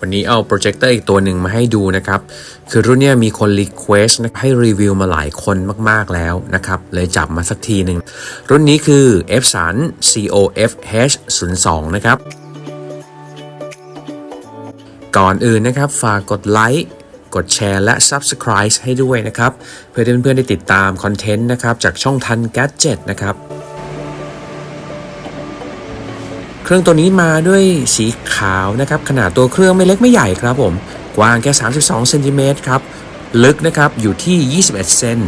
วันนี้เอาโปรเจคเตอร์อีกตัวหนึ่งมาให้ดูนะครับ คือรุ่นนี้มีคนรีเควสให้รีวิวมาหลายคนมากๆแล้วนะครับ เลยจับมาสักทีหนึ่ง รุ่นนี้คือ f s a n COF H02 นะครับ ก่อนอื่นนะครับ ฝากกดไลค์กดแชร์และ Subscribe ให้ด้วยนะครับ เพื่อให้เพื่อนๆได้ติดตามคอนเทนต์นะครับ จากช่องทัน Gadget นะครับ เครื่องตัวนี้มาด้วยสีขาวนะครับขนาดตัวเครื่องไม่เล็กไม่ใหญ่ครับผมกว้างแค่32เซนติเมตรครับลึกนะครับอยู่ที่ 21 เซน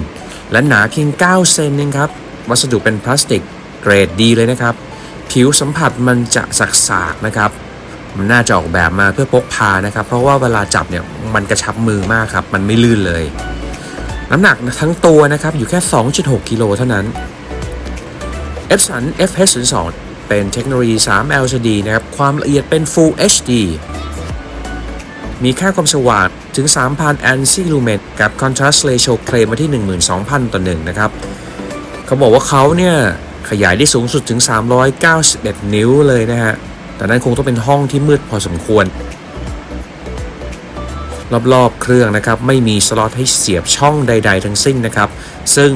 และหนาเพียง 9 เซนเองครับวัสดุเป็นพลาสติกเกรดดีเลยนะครับ ผิวสัมผัสมันจะสักๆนะครับ มันน่าจะออกแบบมาเพื่อพกพานะครับ เพราะว่าเวลาจับเนี่ยมันกระชับมือมากครับ มันไม่ลื่นเลย น้ำหนักทั้งตัวนะครับอยู่แค่ 2.6 กิโลเท่านั้น Epson FH02 เป็นเทคโนโลยี 3 LCD นะครับ ความละเอียดเป็น Full HD มีค่าความสว่างถึง 3,000 ANSI lumen กับ contrast ratio เคลมมาที่ 12,000 ต่อหนึ่งนะครับ เขาบอกว่าเขาเนี่ย ขยายได้สูงสุดถึง 391 นิ้วเลยนะฮะ แต่นั้นคงต้องเป็นห้องที่มืดพอสมควร รอบๆเครื่องนะครับ ไม่มีสล็อตให้เสียบช่องใด ๆ ทั้งสิ้นนะครับ ซึ่ง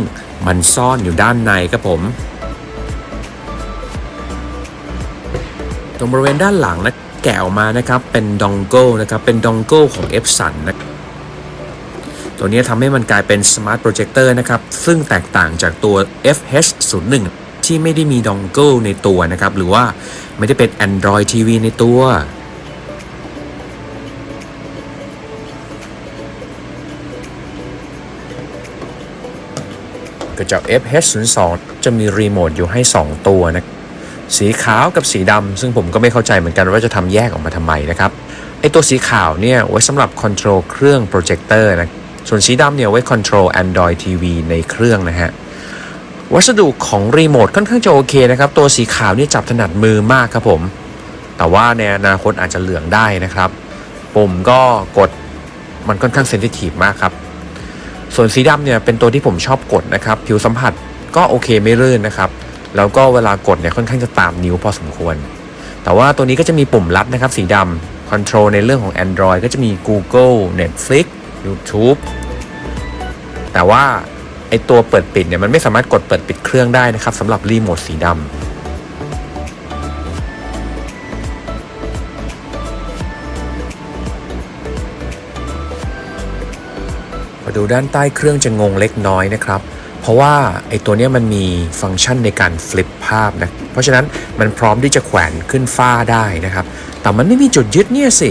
มันซ่อนอยู่ด้านในครับผม รงบริเวณด้านหลังนะแกะออกมานะครับเป็นดองเกิลนะครับเป็นดองเกิลของ f s u n นนะตัวนี้ทำให้มันกลายเป็นสมาร์ทโปรเจคเตอร์นะครับซึ่งแตกต่างจากตัว FH01 ที่ไม่ได้มีดองเกิลในตัวนะครับหรือว่าไม่ได้เป็น Android TV ในตัวกระจก FH02 จะมีรีโมทอยู่ให้ 2 ตัวนะ สีขาวกับสีดำซึ่งผมก็ไม่เข้าใจเหมือนกันว่าจะทำแยกออกมาทำไมนะครับไอตัวสีขาวเนี่ยไว้สำหรับคอนโทรลเครื่องโปรเจคเตอร์นะส่วนสีดำเนี่ยไว้คอนโทรล Android TV ในเครื่องนะฮะวัสดุของรีโมทค่อนข้างจะโอเคนะครับ ตัวสีขาวนี่จับถนัดมือมากครับผม แต่ว่าในอนาคตอาจจะเหลืองได้นะครับ ปุ่มก็กดมันค่อนข้างเซนซิทีฟมากครับ ส่วนสีดำเนี่ยเป็นตัวที่ผมชอบกดนะครับ ผิวสัมผัสก็โอเคไม่รื่นนะครับ แล้วก็เวลากดเนี่ยค่อนข้างจะตามนิ้วพอสมควร แต่ว่าตัวนี้ก็จะมีปุ่มลัดนะครับสีดำคอนโทรลในเรื่องของ Android ก็จะมี Google Netflix YouTube แต่ว่าไอตัวเปิดปิดเนี่ยมันไม่สามารถกดเปิดปิดเครื่องได้นะครับสำหรับรีโมทสีดำมาดูด้านใต้เครื่องจะงงเล็กน้อยนะครับ เพราะว่าไอ้ตัวนี้มันมีฟังก์ชันในการฟลิปภาพนะ เพราะฉะนั้นมันพร้อมที่จะแขวนขึ้นฟ้าได้นะครับ แต่มันไม่มีจุดยึดเนี่ยสิ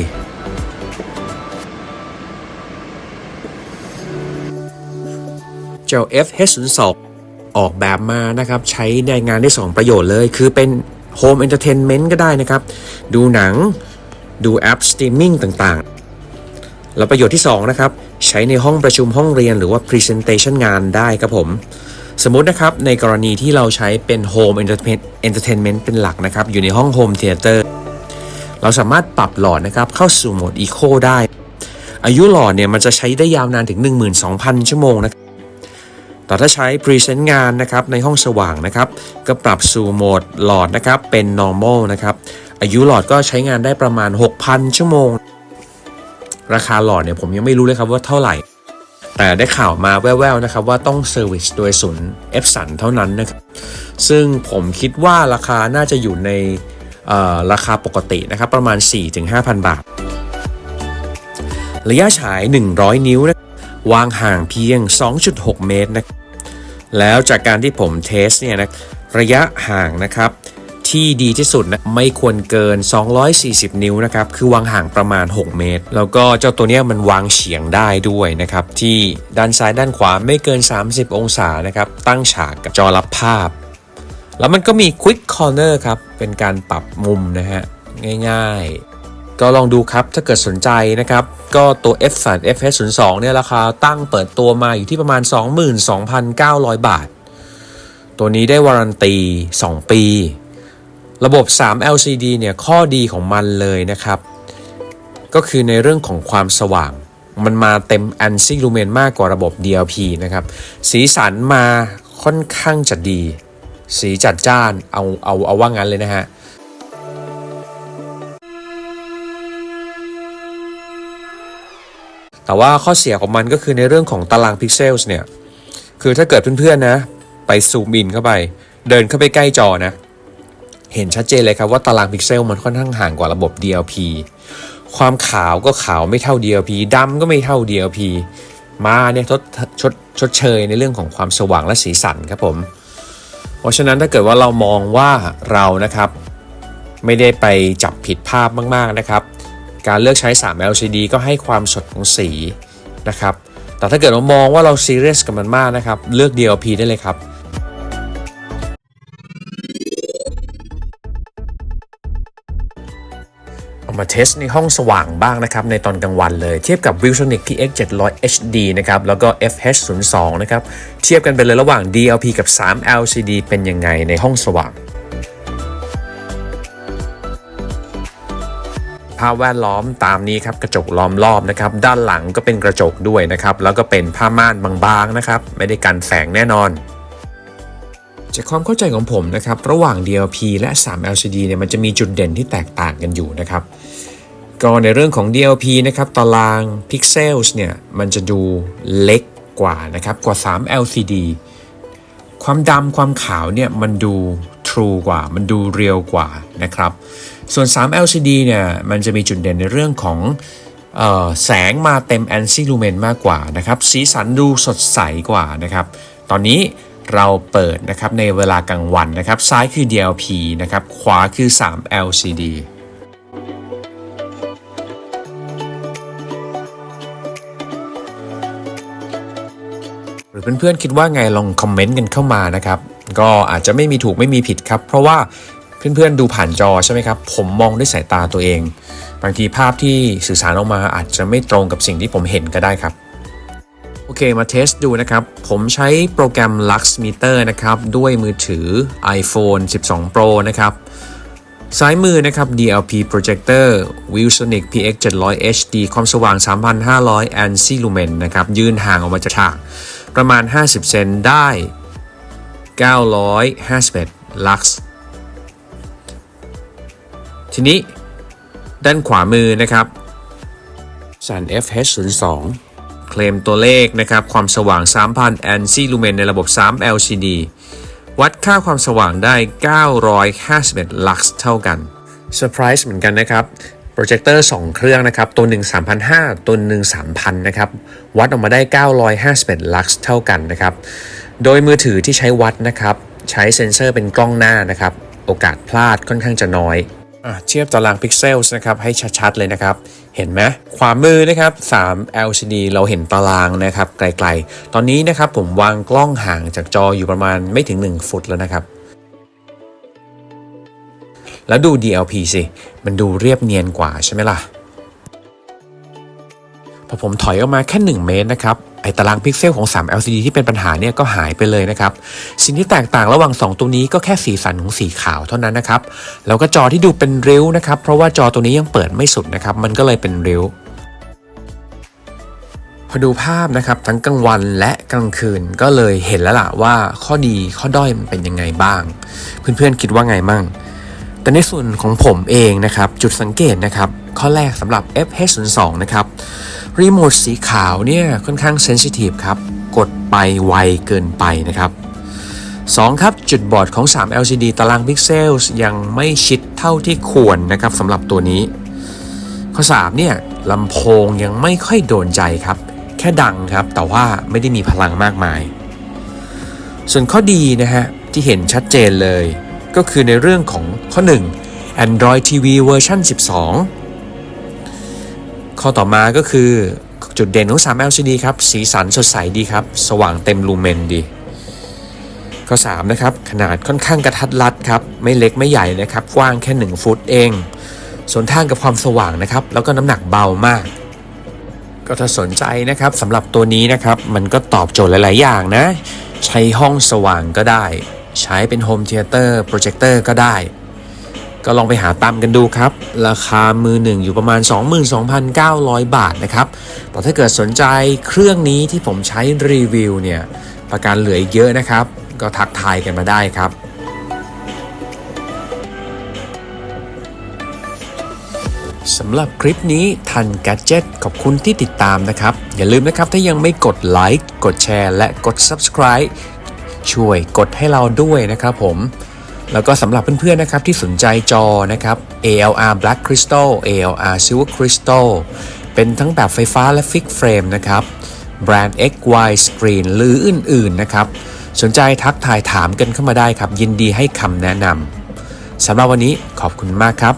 เจ้า FH02 ออกแบบมานะครับ ใช้ในงานได้ 2 ประโยชน์เลย คือเป็น Home Entertainment ก็ได้นะครับ ดูหนังดูแอปสตรีมมิ่งต่างๆ แล้วประโยชน์ที่ 2 นะครับ ช้ในห้องประชุมห้องเรียนหรือว่า Presentation งานได้ครับผม สมมุตินะครับในกรณีที่เราใช้เป็น Home Entertainment เป็นหลักนะครับ อยู่ในห้อง Home Theater เราสามารถปรับหลอดนะครับเข้าสู่โหมด Eco ได้ อายุหลอดเนี่ยมันจะใช้ได้ยาวนานถึง 12,000 ชั่วโมงนะครับแต่ถ้าใช้ Present งานนะครับในห้องสว่างนะครับ ก็ปรับสู่โหมดหลอดนะครับเป็น normal นะครับ อายุหลอดก็ใช้งานได้ประมาณ 6,000 ชั่วโมง ราคาหลอดเนี่ยผมยังไม่รู้เลยครับว่าเท่าไหร่ แต่ได้ข่าวมาแว่วๆนะครับว่าต้องเซอร์วิสโดยศูนย์ f อ u n เท่านั้นนะครับซึ่งผมคิดว่าราคาน่าจะอยู่ในราคาปกตินะครับประมาณ 4-5,000 บาท ระยะฉาย 100 นิ้วนะวางห่างเพียง 2.6 เมตรนะแล้วจากการที่ผมเทสเนี่ยนะระยะห่างนะครับ ที่ดีที่สุดนะไม่ควรเกิน 240 นิ้วนะครับคือวางห่างประมาณ 6 เมตร แล้วก็เจ้าตัวเนี้ยมันวางเฉียงได้ด้วยนะครับที่ด้านซ้ายด้านขวาไม่เกิน 30 องศานะครับตั้งฉากกับจอรับภาพ แล้วมันก็มี Quick Corner ครับเป็นการปรับมุมนะฮะง่ายๆ ก็ลองดูครับถ้าเกิดสนใจนะครับก็ตัว F 3 FH02 เนี่ยราคาตั้งเปิดตัวมาอยู่ที่ประมาณ 22,900 บาท ตัวนี้ได้วารันตี 2 ปี ระบบ 3 LCD เนี่ยข้อดีของมันเลยนะครับ ก็คือในเรื่องของความสว่าง มันมาเต็ม ANSI Lumen มากกว่าระบบ DLP นะครับ สีสันมาค่อนข้างจะดี สีจัดจ้านเอาเอาเอาว่างั้นเลยนะฮะแต่ว่าข้อเสียของมันก็คือในเรื่องของตารางพิกเซลเนี่ย คือถ้าเกิดเพื่อนๆนะ ไปซูมอินเข้าไป เดินเข้าไปใกล้จอนะ เห็นชัดเจนเลยครับว่าตารางพิกเซลมันค่อนข้างห่างกว่าระบบ DLP ความขาวก็ขาวไม่เท่า DLP ดำก็ไม่เท่า DLP มาเนี่ยทดชดชดเชยในเรื่องของความสว่างและสีสันครับผม เพราะฉะนั้นถ้าเกิดว่าเรามองว่าเรานะครับ ไม่ได้ไปจับผิดภาพมากๆนะครับ การเลือกใช้ 3 LCD ก็ให้ความสดของสีนะครับ แต่ถ้าเกิดเรามองว่าเราซีเรียสกับมันมากนะครับ เลือก DLP ได้เลยครับ เอามาเทสในห้องสว่างบ้างนะครับในตอนกลางวันเลยเทียบกับ Viltronic PX 700 HD นะครับแล้วก็ FH 0 2นะครับเทียบกันไปเลยระหว่าง DLP กับ 3 LCD เป็นยังไงในห้องสว่างภาพแวดล้อมตามนี้ครับกระจกล้อมรอบนะครับด้านหลังก็เป็นกระจกด้วยนะครับแล้วก็เป็นผ้าม่านบางๆนะครับไม่ได้กันแสงแน่นอน จากความเข้าใจของผมนะครับ ระหว่าง DLP และ 3 LCD เนี่ยมันจะมีจุดเด่นที่แตกต่างกันอยู่นะครับ ก็ในเรื่องของ DLP นะครับตารางพิกเซลเนี่ยมันจะดูเล็กกว่านะครับกว่า 3 LCD ความดำความขาวเนี่ยมันดู true กว่า มันดูเรียลกว่านะครับ ส่วน 3 LCD เนี่ยมันจะมีจุดเด่นในเรื่องของออแสงมาเต็ม ANSI lumen มากกว่านะครับ สีสันดูสดใสกว่านะครับ ตอนนี้ เราเปิดนะครับในเวลากลางวันนะครับ ซ้ายคือ DLP นะครับ ขวาคือ 3 LCD หรือเพื่อนๆคิดว่าไงลองคอมเมนต์กันเข้ามานะครับ ก็อาจจะไม่มีถูกไม่มีผิดครับ เพราะว่าเพื่อนๆดูผ่านจอใช่ไหมครับ ผมมองด้วยสายตาตัวเอง บางทีภาพที่สื่อสารออกมาอาจจะไม่ตรงกับสิ่งที่ผมเห็นก็ได้ครับ โอเคมาเทสดูนะครับ ผมใช้โปรแกรม Lux Meter นะครับ ด้วยมือถือ iPhone 12 Pro นะครับซ้ายมือนะครับ DLP projector Vilsonic PX 700 HD ความสว่าง 3,500 ANSI lumen นะครับ ยืนห่างออกมาจากฉากประมาณ 50 เซนได้ 951 lux ทีนี้ด้านขวามือนะครับสัน FH02 เคลมตัวเลขนะครับความสว่าง 3,000 ANSI lumen ในระบบ 3 LCD วัดค่าความสว่างได้ 951 lux เท่ากันเซอร์ไพรส์เหมือนกันนะครับโปรเจคเตอร์2เครื่องนะครับ ตัวหนึ่ง3,500 ตัวหนึ่ง3,000 นะครับ วัดออกมาได้ 951 lux เท่ากันนะครับ โดยมือถือที่ใช้วัดนะครับ ใช้เซ็นเซอร์เป็นกล้องหน้านะครับ โอกาสพลาดค่อนข้างจะน้อย เทียบตารางพิกเซลนะครับให้ชัดๆเลยนะครับเห็นไหมขวามือนะครับ 3 LCD เราเห็นตารางนะครับไกลๆ ตอนนี้นะครับผมวางกล้องห่างจากจออยู่ประมาณไม่ถึง 1 ฟุตแล้วนะครับ แล้วดู DLP สิ มันดูเรียบเนียนกว่าใช่ไหมล่ะ พอผมถอยออกมาแค่ 1 เมตรนะครับ ไอตารางพิกเซลของ 3 LCD ที่เป็นปัญหาเนี่ยก็หายไปเลยนะครับ สิ่งที่แตกต่างระหว่าง 2 ตัวนี้ก็แค่สีสันของสีขาวเท่านั้นนะครับ แล้วก็จอที่ดูเป็นริ้วนะครับ เพราะว่าจอตัวนี้ยังเปิดไม่สุดนะครับ มันก็เลยเป็นริ้วพอดูภาพนะครับทั้งกลางวันและกลางคืนก็เลยเห็นแล้วล่ะว่าข้อดีข้อด้อยมันเป็นยังไงบ้าง เพื่อนๆคิดว่าไงมั่ง แต่ในส่วนของผมเองนะครับ จุดสังเกตนะครับ ข้อแรกสำหรับ FH02 นะครับ รีโมทสีขาวเนี่ยค่อนข้างเซนซิทีฟครับ กดไปไวเกินไปนะครับ 2 ครับ จุดบอดของ 3 LCD ตารางพิกเซลยังไม่ชิดเท่าที่ควรนะครับสำหรับตัวนี้ ข้อ 3 เนี่ยลำโพงยังไม่ค่อยโดนใจครับ แค่ดังครับ แต่ว่าไม่ได้มีพลังมากมาย ส่วนข้อดีนะฮะ ที่เห็นชัดเจนเลย ก็คือในเรื่องของข้อ 1 Android TV เวอร์ชัน12 ข้อต่อมาก็คือจุดเด่นของ 3 LCD ครับ สีสันสดใสดีครับ สว่างเต็มลูเมนดี ข้อ 3 นะครับ ขนาดค่อนข้างกระทัดรัดครับ ไม่เล็กไม่ใหญ่นะครับ กว้างแค่ 1 ฟุตเอง ส่วนทางกับความสว่างนะครับ แล้วก็น้ำหนักเบามาก ก็ถ้าสนใจนะครับสำหรับตัวนี้นะครับ มันก็ตอบโจทย์หลาย ๆ อย่างนะ ใช้ห้องสว่างก็ได้ ใช้เป็นโฮมเทเตอร์โปรเจคเตอร์ก็ได้ ก็ลองไปหาตามกันดูครับ ราคามือหนึ่งอยู่ประมาณ 22,900 บาทนะครับ แต่ถ้าเกิดสนใจเครื่องนี้ที่ผมใช้รีวิวเนี่ย ประกันเหลืออีกเยอะนะครับ ก็ทักทายกันมาได้ครับสำหรับคลิปนี้ทัน g a d g e t ขอบคุณที่ติดตามนะครับ อย่าลืมนะครับถ้ายังไม่กดไลค์กดแชร์ และกด Subscribe ช่วยกดให้เราด้วยนะครับผม แล้วก็สำหรับเพื่อนๆนะครับที่สนใจจอนะครับ ALR Black Crystal ALR Silver Crystal เป็นทั้งแบบไฟฟ้าและฟิกเฟรมนะครับแบรนด์ XY Screen หรืออื่นๆนะครับ สนใจทักทายถามกันเข้ามาได้ครับ ยินดีให้คำแนะนำสำหรับวันนี้ขอบคุณมากครับ